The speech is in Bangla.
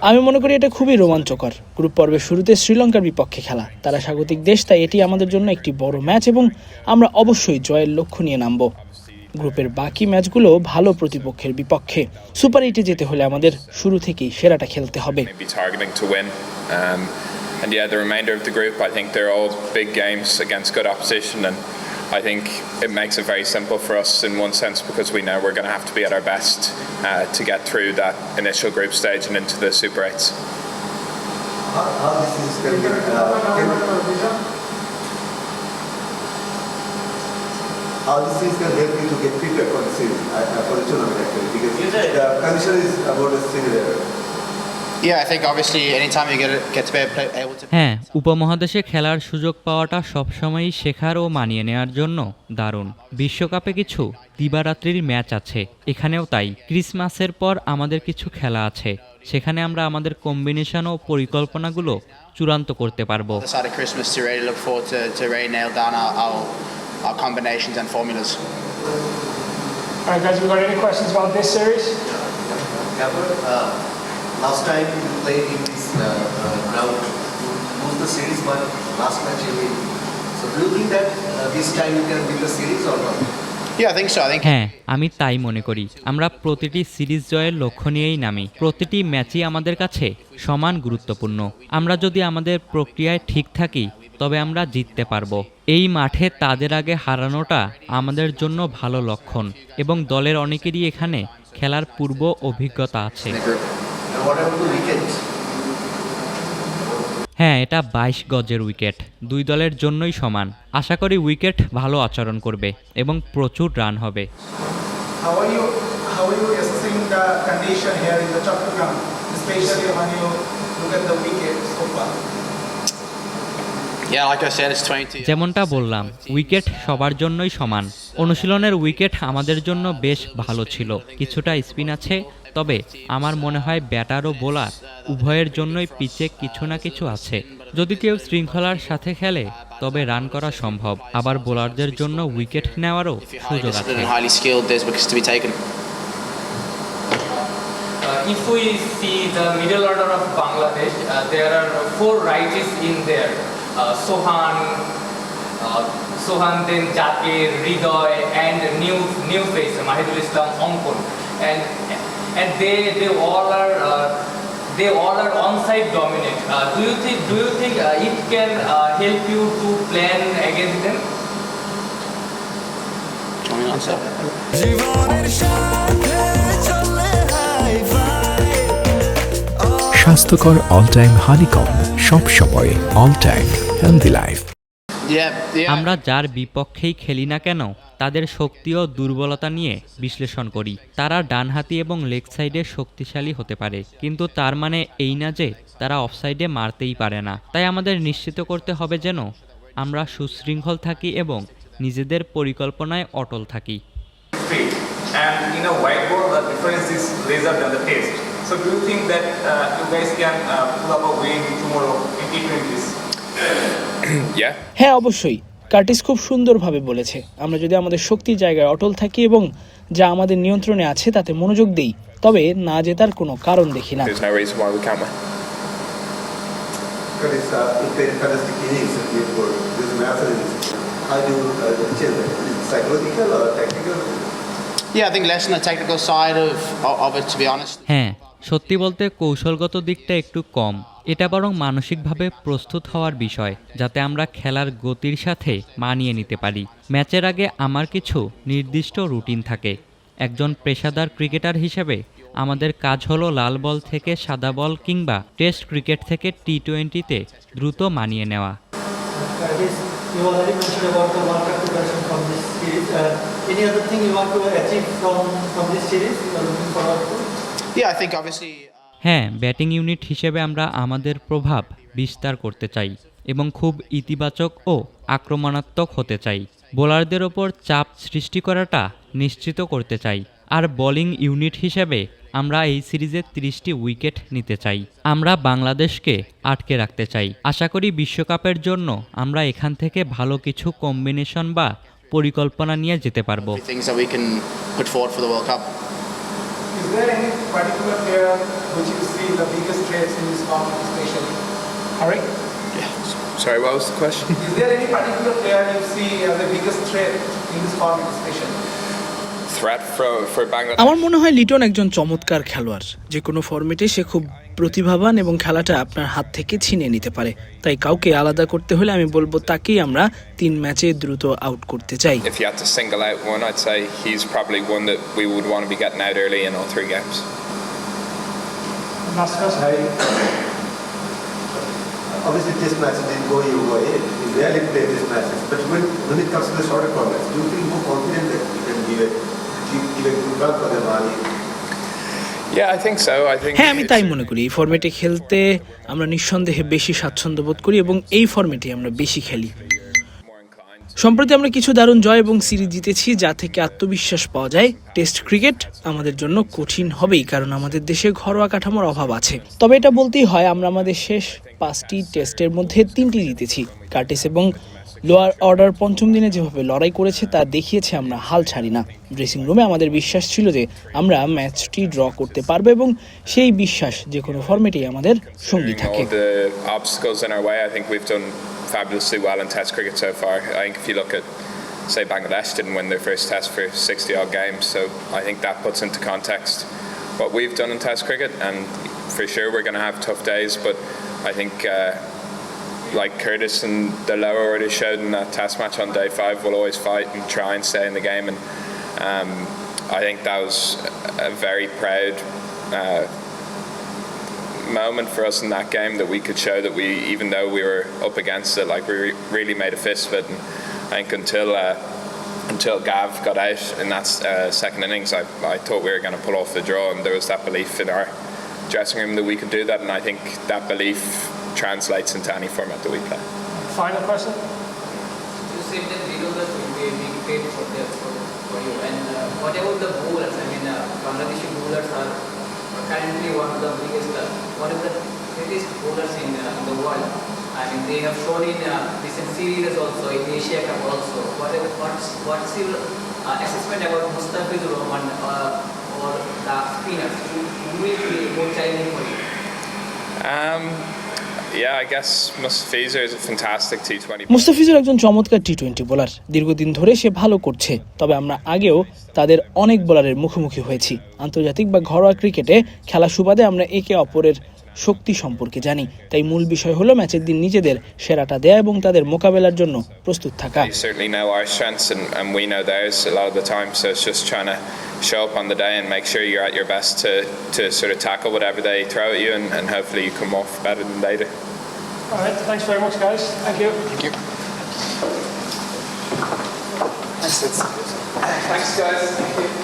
আমি মনে করি এটা খুবই রোমাঞ্চকর। গ্রুপ পর্বের শুরুতে শ্রীলঙ্কার বিপক্ষে খেলা। তারা স্বাগতিক দেশ তাই এটি আমাদের জন্য একটি বড় ম্যাচ এবং আমরা অবশ্যই জয়ের লক্ষ্য নিয়ে নামব। গ্রুপের বাকি ম্যাচগুলো ভালো প্রতিপক্ষের বিপক্ষে। সুপার এইটে যেতে হলে আমাদের শুরু থেকেই সেরাটা খেলতে হবে. Um, and yeah, the remainder of the group, I think they're all big games against good opposition, and I think it makes it very simple for us in one sense because we know we're going to have to be at our best uh, to get through that initial group stage and into the Super Eights. How, how this is going to uh, how this is going to help you to get prepared for the series, uh, uh, for the tournament actually, because the condition is about the similar. হ্যাঁ উপমহাদেশে খেলার সুযোগ পাওয়াটা সবসময়ই শেখার ও মানিয়ে নেয়ার জন্য দারুণ। বিশ্বকাপে কিছু দিবারাত্রির ম্যাচ আছে এখানেও তাই। ক্রিসমাসের পর আমাদের কিছু খেলা আছে সেখানে আমরা আমাদের কম্বিনেশন ও পরিকল্পনাগুলো চূড়ান্ত করতে পারব। Alright guys, we got. Last time you played in this uh, uh, ground, you lose the series, but last match you win. So do you think that uh, this time you can win the series or not? হ্যাঁ আমি তাই মনে করি। আমরা প্রতিটি সিরিজ জয়ের লক্ষ্য নিয়েই নামি। প্রতিটি ম্যাচই আমাদের কাছে সমান গুরুত্বপূর্ণ। আমরা যদি আমাদের প্রক্রিয়ায় ঠিক থাকি তবে আমরা জিততে পারব। এই মাঠে তাদের আগে হারানোটা আমাদের জন্য ভালো লক্ষণ। এবং দলের অনেকেরই এখানে খেলার পূর্ব অভিজ্ঞতা আছে। হ্যাঁ এটা ২২ গজের উইকেট। দুই দলের জন্যই সমান। আশা করি উইকেট ভালো আচরণ করবে এবং প্রচুর রান হবে। যেমনটা বললাম উইকেট সবার জন্যই সমান। অনুশীলনের উইকেট আমাদের জন্য বেশ ভালো ছিল। কিছুটা স্পিন আছে তবে আমার মনে হয় ব্যাটার ও বোলার উভয়ের জন্যই পিচে কিছু না কিছু আছে যদি কেউ শৃঙ্খলার সাথে খেলে তবে রান করা সম্ভব আবার বোলারদের জন্য উইকেট নেওয়ারও সুযোগ আছে. Uh, if we see the middle order of Bangladesh, uh, there are four righties in there. Uh, Sohan, uh, Sohan, then Jakir, Ridoy, and new new face Mahidul Islam Onkon, and and they they all are. Uh, they all are on-side dominant. Uh, do you think? Do you think uh, it can uh, help you to plan against them? স্বাস্থ্যকর অল টাইম হানিকম সব সময় অল টাইম হেলদি লাইফ. আমরা যার বিপক্ষেই খেলি না কেন তাদের শক্তি ও দুর্বলতা নিয়ে বিশ্লেষণ করি তারা ডানহাতি এবং লেগ সাইডে শক্তিশালী হতে পারে কিন্তু তার মানে এই না যে তারা অফসাইডে মারতেই পারে না তাই আমাদের নিশ্চিত করতে হবে যেন আমরা সুশৃঙ্খল থাকি এবং নিজেদের পরিকল্পনায় অটল থাকি speed. And in a whiteboard, the difference is lesser than the test. So do you think that uh, you guys can uh, pull up a win tomorrow in T20s? হ্যাঁ অবশ্যই। কার্টিস খুব সুন্দরভাবে বলেছে। আমরা যদি আমাদের শক্তির জায়গায় অটল থাকি এবং যা আমাদের নিয়ন্ত্রণে আছে তাতে মনোযোগ দিই তবে না জেতার কোনো কারণ দেখি না। হ্যাঁ সত্যি বলতে কৌশলগত দিকটা একটু কম। এটা বরং মানসিকভাবে প্রস্তুত হওয়ার বিষয় যাতে আমরা খেলার গতির সাথে মানিয়ে নিতে পারি ম্যাচের আগে আমার কিছু নির্দিষ্ট রুটিন থাকে একজন পেশাদার ক্রিকেটার হিসেবে আমাদের কাজ হলো লাল বল থেকে সাদা বল কিংবা টেস্ট ক্রিকেট থেকে টি টোয়েন্টিতে দ্রুত মানিয়ে নেওয়া Yeah, I think obviously. হ্যাঁ ব্যাটিং ইউনিট হিসেবে আমরা আমাদের প্রভাব বিস্তার করতে চাই এবং খুব ইতিবাচক ও আক্রমণাত্মক হতে চাই। বোলারদের ওপর চাপ সৃষ্টি করাটা নিশ্চিত করতে চাই। আর বোলিং ইউনিট হিসেবে আমরা এই সিরিজে তিরিশটি উইকেট নিতে চাই। আমরা বাংলাদেশকে আটকে রাখতে চাই। আশা করি বিশ্বকাপের জন্য আমরা এখান থেকে ভালো কিছু কম্বিনেশন বা পরিকল্পনা নিয়ে যেতে পারব। There any particular player which you see the biggest threats in this form, especially? Harry? Sorry, what was the question? Is there any particular player you see as the biggest threat in this format, especially? আমার মনে হয় লিটন একজন চমৎকার খেলোয়াড় যে কোনো ফর্মেটে সে খুব প্রতিভাবান এবং খেলাটা আপনার হাত থেকে ছিনিয়ে নিতে পারে তাই কাউকে আলাদা করতে হলে আমি বলব তাকেই আমরা তিন ম্যাচে দ্রুত আউট করতে চাই. Obviously, test matches didn't go your way. You rarely play test matches. But when, when it comes to the shorter formats, do you feel more confident that you can give a, হ্যাঁ আমি তাই মনে করি। এই ফর্মেটে খেলতে আমরা নিঃসন্দেহে বেশি স্বাচ্ছন্দ্য বোধ করি এবং এই ফর্মেটে আমরা বেশি খেলি। সম্প্রতি আমরা কিছু দারুণ জয় এবং সিরিজ জিতেছি যা থেকে আত্মবিশ্বাস পাওয়া যায়। টেস্ট ক্রিকেট আমাদের জন্য কঠিন হবেই কারণ আমাদের দেশে ঘরোয়া কাঠামোর অভাব আছে। তবে এটা বলতেই হয় আমরা আমাদের শেষ পাঁচটি টেস্টের মধ্যে তিনটি জিতেছি কার্টিস এবং লোয়ার অর্ডার পঞ্চম দিনে যেভাবে লড়াই করেছে তা দেখিয়েছে আমরা হাল ছাড়ি না ড্রেসিং রুমে আমাদের বিশ্বাস ছিল যে আমরা ম্যাচটি ড্র করতে পারব এবং সেই বিশ্বাস যে কোনো ফর্মেটেই আমাদের সঙ্গী থাকে fabulously well in Test cricket so far. I think if you look at, say, Bangladesh didn't win their first Test for 60 odd games, so I think that puts into context what we've done in Test cricket. And for sure, we're going to have tough days, but I think. Uh, like Curtis and the already showed in that test match on day five, will always fight and try and stay in the game. And um, I think that was a very proud uh, moment for us in that game that we could show that we, even though we were up against it, like we re- really made a fist of it. And I think until uh, until Gav got out in that uh, second innings, I, I thought we were going to pull off the draw, and there was that belief in our dressing room that we could do that. And I think that belief translates into any format that we play. Final question? You said that bowlers will be a big threat for, the, for, for you. And uh, what about the bowlers? I mean, uh, Bangladeshi bowlers are currently one of the biggest, uh, one of the greatest bowlers in, uh, in the world. I mean, they have shown in uh, recent series also, in Asia Cup also. What, what's, what's your uh, assessment about Mustafizur Rahman uh, or the spinners? Who, who will be more challenging for you? Um, Mustafizur একজন চমৎকার টি টোয়েন্টি বোলার দীর্ঘদিন ধরে সে ভালো করছে, তবে আমরা আগেও তাদের অনেক বোলারের মুখোমুখি হয়েছি। আন্তর্জাতিক বা ঘরোয়া ক্রিকেটে খেলা সুবাদে আমরা একে অপরের শক্তি সম্পর্কে জানি তাই মূল বিষয় হলো ম্যাচের দিন নিজেদের সেরাটা দেয়া এবং তাদের মোকাবেলার জন্য প্রস্তুত থাকা show up on the day and make sure you're at your best to, to sort of tackle whatever they throw at you and, and hopefully you come off better than they do. All right, thanks very much, guys. Thank you. Thank you. Thanks, guys. Thank you.